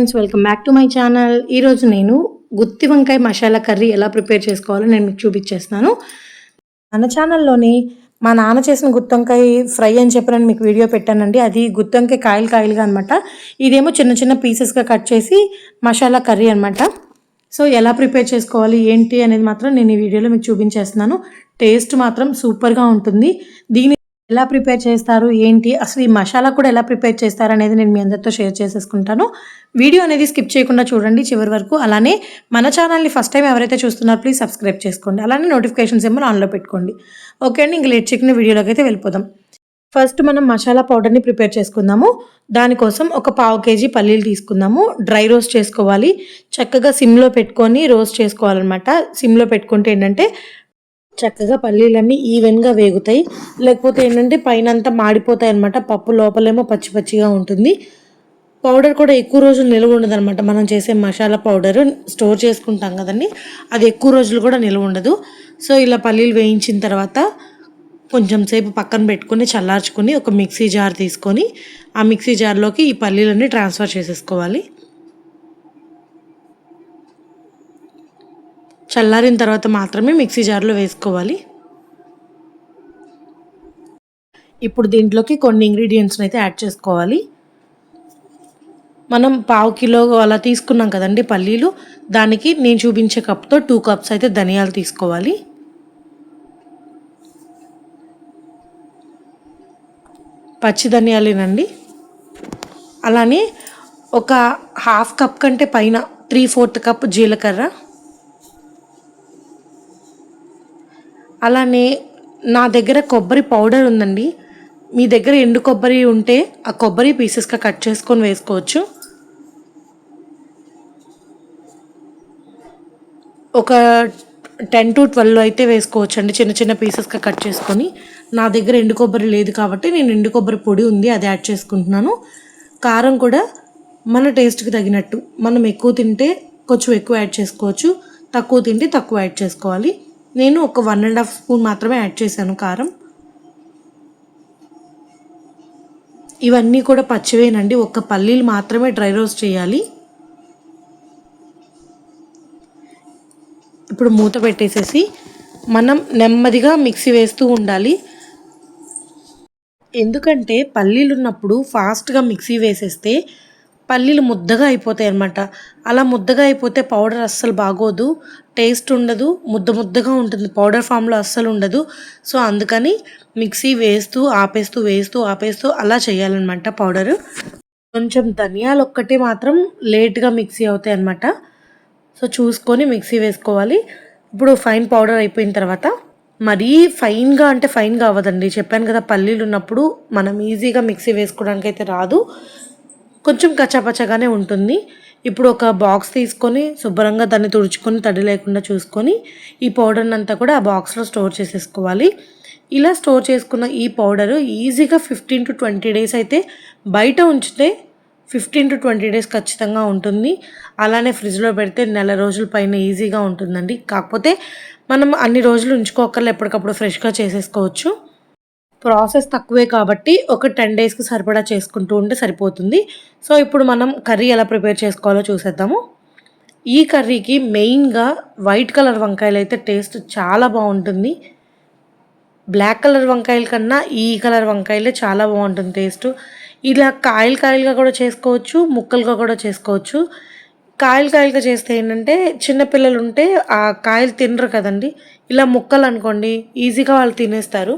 Friends welcome back to my channel ఈరోజు నేను గుత్తి వంకాయ మసాలా కర్రీ ఎలా ప్రిపేర్ చేసుకోవాలో నేను మీకు చూపించేస్తాను మన ఛానల్లోని మా నాన్న చేసిన గుత్తి వంకాయ ఫ్రై అని చెప్పి నేను మీకు వీడియో పెట్టానండి. అది గుత్తి వంకాయ కాయలు కాయలుగా అనమాట ఇదేమో చిన్న చిన్న పీసెస్గా కట్ చేసి మసాలా కర్రీ అనమాట సో ఎలా ప్రిపేర్ చేసుకోవాలి ఏంటి అనేది మాత్రం నేను ఈ వీడియోలో మీకు చూపించేస్తున్నాను. టేస్ట్ మాత్రం సూపర్గా ఉంటుంది. దీని ఎలా ప్రిపేర్ చేస్తారు ఏంటి అసలు ఈ మసాలా కూడా ఎలా ప్రిపేర్ చేస్తారు అనేది నేను మీ అందరితో షేర్ చేసేసుకుంటాను. వీడియో అనేది స్కిప్ చేయకుండా చూడండి చివరి వరకు. అలానే మన ఛానల్ని ఫస్ట్ టైం ఎవరైతే చూస్తున్నారో ప్లీజ్ సబ్స్క్రైబ్ చేసుకోండి. అలానే నోటిఫికేషన్స్ ఏమో ఆన్లో పెట్టుకోండి. ఓకే అండి ఇంక లేట్ చికెన్ వీడియోలోకి అయితే వెళ్ళిపోదాం. ఫస్ట్ మనం మసాలా పౌడర్ని ప్రిపేర్ చేసుకుందాము. దానికోసం ఒక పావు కేజీ పల్లీలు తీసుకుందాము. డ్రై రోస్ట్ చేసుకోవాలి. చక్కగా సిమ్లో పెట్టుకొని రోస్ట్ చేసుకోవాలన్నమాట. సిమ్లో పెట్టుకుంటే ఏంటంటే చక్కగా పల్లీలన్నీ ఈవెన్గా వేగుతాయి. లేకపోతే ఏంటంటే పైన అంతా మాడిపోతాయి అనమాట పప్పు లోపలేమో పచ్చి పచ్చిగా ఉంటుంది. పౌడర్ కూడా ఎక్కువ రోజులు నిలువ ఉండదు అనమాట మనం చేసే మసాలా పౌడర్ స్టోర్ చేసుకుంటాం కదండి. అది ఎక్కువ రోజులు కూడా నిల్వ ఉండదు. సో ఇలా పల్లీలు వేయించిన తర్వాత కొంచెం సేపు పక్కన పెట్టుకొని చల్లార్చుకుని ఒక మిక్సీ జార్ తీసుకొని ఆ మిక్సీ జార్లోకి ఈ పల్లీలన్నీ ట్రాన్స్ఫర్ చేసేసుకోవాలి. చల్లారిన తర్వాత మాత్రమే మిక్సీ జార్లో వేసుకోవాలి. ఇప్పుడు దీంట్లోకి కొన్ని ఇంగ్రీడియంట్స్ని అయితే యాడ్ చేసుకోవాలి. మనం పావు కిలో అలా తీసుకున్నాం కదండి పల్లీలు. దానికి నేను చూపించే కప్తో టూ కప్స్ అయితే ధనియాలు తీసుకోవాలి. పచ్చి ధనియాలేనండి. అలానే ఒక హాఫ్ కప్ కంటే పైన త్రీ ఫోర్త్ కప్ జీలకర్ర. అలానే నా దగ్గర కొబ్బరి పౌడర్ ఉందండి. మీ దగ్గర ఎండు కొబ్బరి ఉంటే ఆ కొబ్బరి పీసెస్గా కట్ చేసుకొని వేసుకోవచ్చు. ఒక టెన్ టు ట్వెల్వ్ అయితే వేసుకోవచ్చు అండి చిన్న చిన్న పీసెస్గా కట్ చేసుకొని. నా దగ్గర ఎండు కొబ్బరి లేదు కాబట్టి నేను ఎండు కొబ్బరి పొడి ఉంది అది యాడ్ చేసుకుంటున్నాను. కారం కూడా మన టేస్ట్కి తగినట్టు. మనం ఎక్కువ తింటే కొంచెం ఎక్కువ యాడ్ చేసుకోవచ్చు. తక్కువ తింటే తక్కువ యాడ్ చేసుకోవాలి. నేను ఒక వన్ అండ్ హాఫ్ స్పూన్ మాత్రమే యాడ్ చేశాను కారం. ఇవన్నీ కూడా పచ్చివేనండి. ఒక్క పల్లీలు మాత్రమే డ్రై రోస్ట్ చేయాలి. ఇప్పుడు మూత పెట్టేసేసి మనం నెమ్మదిగా మిక్సీ వేస్తూ ఉండాలి. ఎందుకంటే పల్లీలు ఉన్నప్పుడు ఫాస్ట్గా మిక్సీ వేసేస్తే పల్లీలు ముద్దగా అయిపోతాయి అన్నమాట. అలా ముద్దగా అయిపోతే పౌడర్ అస్సలు బాగోదు. టేస్ట్ ఉండదు. ముద్ద ముద్దగా ఉంటుంది. పౌడర్ ఫామ్లో అస్సలు ఉండదు. సో అందుకని మిక్సీ వేస్తూ ఆపేస్తూ వేస్తూ ఆపేస్తూ అలా చేయాలన్నమాట పౌడరు. కొంచెం ధనియాలు ఒక్కటే మాత్రం లేట్గా మిక్సీ అవుతాయి అన్నమాట. సో చూసుకొని మిక్సీ వేసుకోవాలి. ఇప్పుడు ఫైన్ పౌడర్ అయిపోయిన తర్వాత మరీ ఫైన్గా అంటే ఫైన్గా అవ్వదండి చెప్పాను కదా పల్లీలు ఉన్నప్పుడు మనం ఈజీగా మిక్సీ వేసుకోవడానికి అయితే రాదు. కొంచెం కచ్చాపచ్చగానే ఉంటుంది. ఇప్పుడు ఒక బాక్స్ తీసుకొని శుభ్రంగా దాన్ని తుడుచుకొని తడి లేకుండా చూసుకొని ఈ పౌడర్ని అంతా కూడా ఆ బాక్స్లో స్టోర్ చేసేసుకోవాలి. ఇలా స్టోర్ చేసుకున్న ఈ పౌడరు ఈజీగా ఫిఫ్టీన్ టు ట్వంటీ డేస్ అయితే బయట ఉంచితే ఫిఫ్టీన్ టు ట్వంటీ డేస్ ఖచ్చితంగా ఉంటుంది. అలానే ఫ్రిడ్జ్లో పెడితే నెల రోజుల పైన ఈజీగా ఉంటుందండి. కాకపోతే మనం అన్ని రోజులు ఉంచుకోకర్లు ఎప్పటికప్పుడు ఫ్రెష్గా చేసేసుకోవచ్చు. ప్రాసెస్ తక్కువే కాబట్టి ఒక టెన్ డేస్కి సరిపడా చేసుకుంటూ ఉంటే సరిపోతుంది. సో ఇప్పుడు మనం కర్రీ ఎలా ప్రిపేర్ చేసుకోవాలో చూసేద్దాము. ఈ కర్రీకి మెయిన్గా వైట్ కలర్ వంకాయలు అయితే టేస్ట్ చాలా బాగుంటుంది. బ్లాక్ కలర్ వంకాయల కన్నా ఈ కలర్ వంకాయలే చాలా బాగుంటుంది టేస్ట్. ఇలా కాయలు కాయలుగా కూడా చేసుకోవచ్చు ముక్కలుగా కూడా చేసుకోవచ్చు. కాయలు కాయలుగా చేస్తే ఏంటంటే చిన్నపిల్లలు ఉంటే ఆ కాయలు తినరు కదండి. ఇలా ముక్కలు అనుకోండి ఈజీగా వాళ్ళు తినేస్తారు.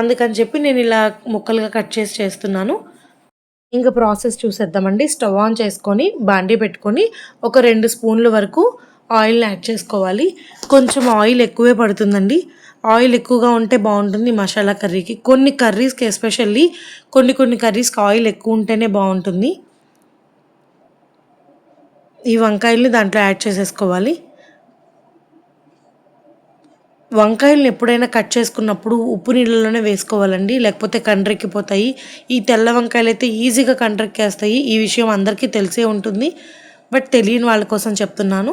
అందుకని చెప్పి నేను ఇలా ముక్కలుగా కట్ చేసి చేస్తున్నాను. ఇంకా ప్రాసెస్ చూసేద్దామండి. స్టవ్ ఆన్ చేసుకొని బాండీ పెట్టుకొని ఒక రెండు స్పూన్ల వరకు ఆయిల్ని యాడ్ చేసుకోవాలి. కొంచెం ఆయిల్ ఎక్కువే పడుతుందండి. ఆయిల్ ఎక్కువగా ఉంటే బాగుంటుంది మసాలా కర్రీకి. కొన్ని కర్రీస్కి ఎస్పెషల్లీ కొన్ని కొన్ని కర్రీస్కి ఆయిల్ ఎక్కువ ఉంటేనే బాగుంటుంది. ఈ వంకాయల్ని దాంట్లో యాడ్ చేసేసుకోవాలి. వంకాయలను ఎప్పుడైనా కట్ చేసుకున్నప్పుడు ఉప్పు నీళ్ళలోనే వేసుకోవాలండి లేకపోతే కండ్రెక్కిపోతాయి. ఈ తెల్ల వంకాయలు అయితే ఈజీగా కండ్రెక్కేస్తాయి. ఈ విషయం అందరికీ తెలిసే ఉంటుంది. బట్ తెలియని వాళ్ళ కోసం చెప్తున్నాను.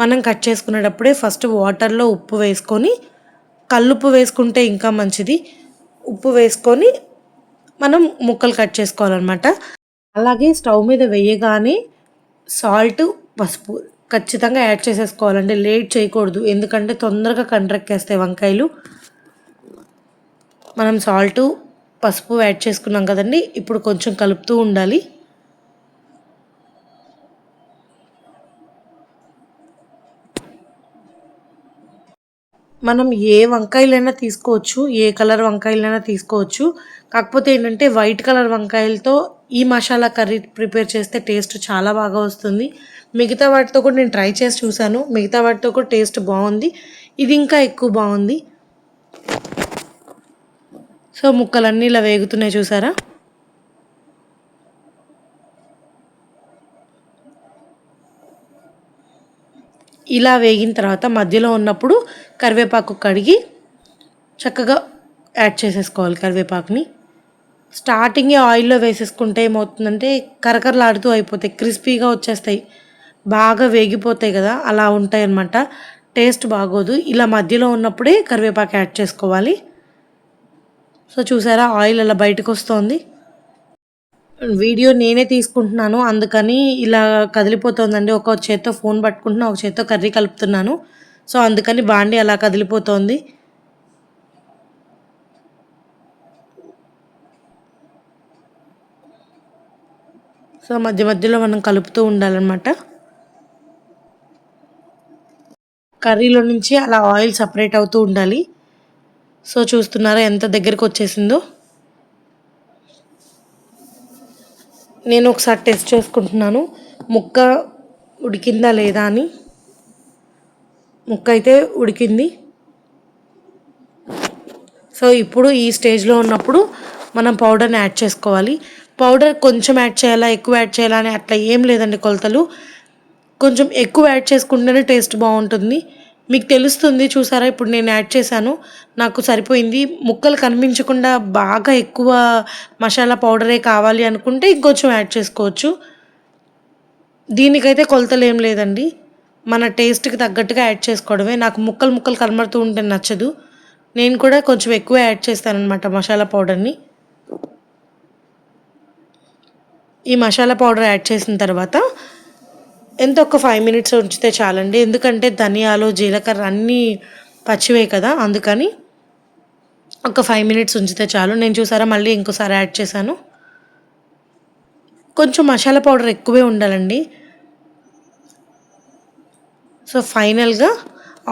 మనం కట్ చేసుకునేటప్పుడే ఫస్ట్ వాటర్లో ఉప్పు వేసుకొని కల్లుప్పు వేసుకుంటే ఇంకా మంచిది. ఉప్పు వేసుకొని మనం ముక్కలు కట్ చేసుకోవాలన్నమాట. అలాగే స్టవ్ మీద వేయగానే సాల్ట్ పసుపు ఖచ్చితంగా యాడ్ చేసేసుకోవాలండి. లేట్ చేయకూడదు. ఎందుకంటే తొందరగా కండ్రెక్కేస్తాయి వంకాయలు. మనం సాల్ట్ పసుపు యాడ్ చేసుకున్నాం కదండి. ఇప్పుడు కొంచెం కలుపుతూ ఉండాలి. మనం ఏ వంకాయలైనా తీసుకోవచ్చు. ఏ కలర్ వంకాయలైనా తీసుకోవచ్చు. కాకపోతే ఏంటంటే వైట్ కలర్ వంకాయలతో ఈ మసాలా కర్రీ ప్రిపేర్ చేస్తే టేస్ట్ చాలా బాగా వస్తుంది. మిగతా వాటితో కూడా నేను ట్రై చేసి చూశాను. మిగతా వాటితో కూడా టేస్ట్ బాగుంది. ఇది ఇంకా ఎక్కువ బాగుంది. సో ముక్కలన్నీ ఇలా వేగుతున్నాయి చూసారా? ఇలా వేగిన తర్వాత మధ్యలో ఉన్నప్పుడు కరివేపాకు కడిగి చక్కగా యాడ్ చేసేసుకోవాలి కరివేపాకుని. స్టార్టింగే ఆయిల్లో వేసేసుకుంటే ఏమవుతుందంటే కరకరలాడుతూ అయిపోతాయి క్రిస్పీగా వచ్చేస్తాయి. బాగా వేగిపోతాయి కదా అలా ఉంటాయి అన్నమాట టేస్ట్ బాగోదు. ఇలా మధ్యలో ఉన్నప్పుడే కరివేపాకు యాడ్ చేసుకోవాలి. సో చూసారా ఆయిల్ అలా బయటకు వస్తుంది వీడియో నేనే తీసుకుంటున్నాను అందుకని ఇలా కదిలిపోతుందండి. ఒక చేత్తో ఫోన్ పట్టుకుంటున్నా ఒక చేత్తో కర్రీ కలుపుతున్నాను. సో అందుకని బాండి అలా కదిలిపోతుంది. సో మధ్య మధ్యలో మనం కలుపుతూ ఉండాలన్నమాట. కర్రీలో నుంచి అలా ఆయిల్ సపరేట్ అవుతూ ఉండాలి. సో చూస్తున్నారా ఎంత దగ్గరికి వచ్చేసిందో? నేను ఒకసారి టెస్ట్ చేసుకుంటున్నాను. ముక్క ఉడికిందా లేదా అని. ముక్క అయితే ఉడికింది. సో ఇప్పుడు ఈ స్టేజ్లో ఉన్నప్పుడు మనం పౌడర్ని యాడ్ చేసుకోవాలి. పౌడర్ కొంచెం యాడ్ చేయాలా ఎక్కువ యాడ్ చేయాలా అని అట్లా ఏం లేదండి కొలతలు. కొంచెం ఎక్కువ యాడ్ చేసుకుంటేనే టేస్ట్ బాగుంటుంది. మీకు తెలుస్తుంది చూసారా ఇప్పుడు నేను యాడ్ చేశాను. నాకు సరిపోయింది. ముక్కలు కనిపించకుండా బాగా ఎక్కువ మసాలా పౌడరే కావాలి అనుకుంటే ఇంకొంచెం యాడ్ చేసుకోవచ్చు. దీనికైతే కొలతలు ఏం లేదండి. మన టేస్ట్కి తగ్గట్టుగా యాడ్ చేసుకోవడమే. నాకు ముక్కలు ముక్కలు కనబడుతూ ఉంటే నచ్చదు. నేను కూడా కొంచెం ఎక్కువ యాడ్ చేస్తానన్నమాట మసాలా పౌడర్ని. ఈ మసాలా పౌడర్ యాడ్ చేసిన తర్వాత ఎంత ఒక ఫైవ్ మినిట్స్ ఉంచితే చాలండి. ఎందుకంటే ధనియాలు జీలకర్ర అన్నీ పచ్చివే కదా అందుకని ఒక ఫైవ్ మినిట్స్ ఉంచితే చాలు. నేను చూసారా మళ్ళీ ఇంకోసారి యాడ్ చేశాను. కొంచెం మసాలా పౌడర్ ఎక్కువే ఉండాలండి. సో ఫైనల్గా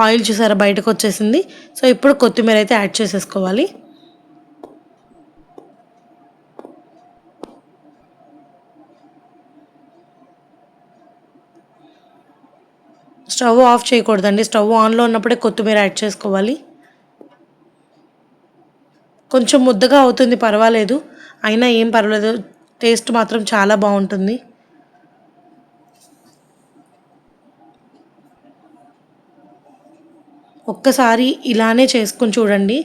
ఆయిల్ చూసారా బయటకు వచ్చేసింది. సో ఇప్పుడు కొత్తిమీర అయితే యాడ్ చేసేసుకోవాలి. స్టవ్ ఆఫ్ చేయకూడదండి. స్టవ్ ఆన్లో ఉన్నప్పుడే కొత్తిమీర యాడ్ చేసుకోవాలి. కొంచెం ముద్దగా అవుతుంది పర్వాలేదు. అయినా ఏం పర్వాలేదు. టేస్ట్ మాత్రం చాలా బాగుంటుంది. ఒక్కసారి ఇలానే చేసుకుని చూడండి.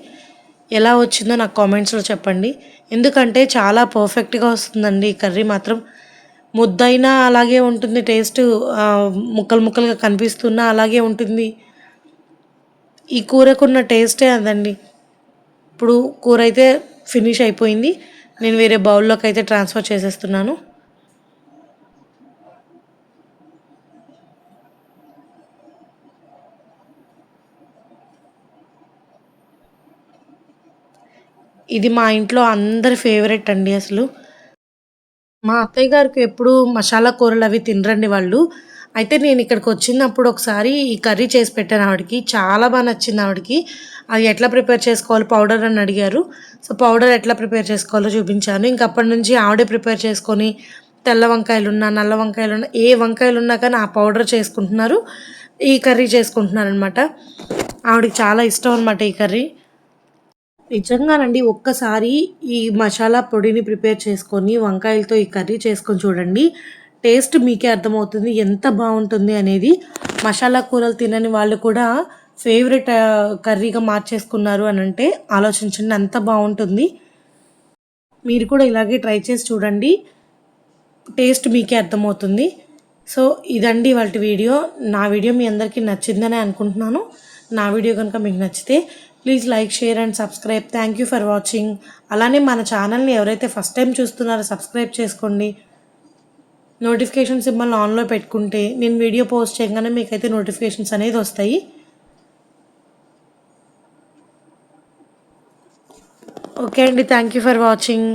ఎలా వచ్చిందో నాకు కామెంట్స్లో చెప్పండి. ఎందుకంటే చాలా పర్ఫెక్ట్గా వస్తుందండి ఈ కర్రీ మాత్రం. ముద్దైనా అలాగే ఉంటుంది టేస్ట్ ముక్కలు ముక్కలుగా కనిపిస్తున్నా అలాగే ఉంటుంది. ఈ కూరకున్న టేస్టే అదండి. ఇప్పుడు కూర అయితే ఫినిష్ అయిపోయింది. నేను వేరే బౌల్లోకి అయితే ట్రాన్స్ఫర్ చేసేస్తున్నాను. ఇది మా ఇంట్లో అందరి ఫేవరెట్ అండి అసలు. మా అత్తయ్య గారికి ఎప్పుడు మసాలా కూరలు అవి తినరండి వాళ్ళు. అయితే నేను ఇక్కడికి వచ్చినప్పుడు ఒకసారి ఈ కర్రీ చేసి పెట్టాను ఆవిడకి. చాలా బాగా నచ్చింది ఆవిడకి. అది ఎట్లా ప్రిపేర్ చేసుకోవాలి పౌడర్ అని అడిగారు. సో పౌడర్ ఎట్లా ప్రిపేర్ చేసుకోవాలో చూపించాను. ఇంక అప్పటి నుంచి ఆవిడే ప్రిపేర్ చేసుకొని తెల్ల వంకాయలున్నా నల్ల వంకాయలున్నా ఏ వంకాయలు ఉన్నా కానీ ఆ పౌడర్ చేసుకుంటున్నారు. ఈ కర్రీ చేసుకుంటున్నారు అనమాట ఆవిడకి చాలా ఇష్టం అనమాట ఈ కర్రీ. నిజంగానండి ఒక్కసారి ఈ మసాలా పొడిని ప్రిపేర్ చేసుకొని వంకాయలతో ఈ కర్రీ చేసుకొని చూడండి. టేస్ట్ మీకే అర్థమవుతుంది ఎంత బాగుంటుంది అనేది. మసాలా కూరలు తినని వాళ్ళు కూడా ఫేవరెట్ కర్రీగా మార్చేసుకున్నారు అని అంటే ఆలోచించండి అంత బాగుంటుంది. మీరు కూడా ఇలాగే ట్రై చేసి చూడండి. టేస్ట్ మీకే అర్థమవుతుంది. సో ఇదండి వాటి వీడియో. నా వీడియో మీ అందరికీ నచ్చిందని అనుకుంటున్నాను. నా వీడియో కనుక మీకు నచ్చితే please like share and subscribe thank you for watching అలానే మన ఛానల్ని ఎవరైతే ఫస్ట్ టైం చూస్తున్నారో సబ్స్క్రైబ్ చేసుకోండి. నోటిఫికేషన్ సింబల్ ఆన్లో పెట్టుకుంటే నేను వీడియో పోస్ట్ చేయగానే మీకైతే నోటిఫికేషన్స్ అనేది వస్తాయి. ఓకే అండి థ్యాంక్ యూ ఫర్ వాచింగ్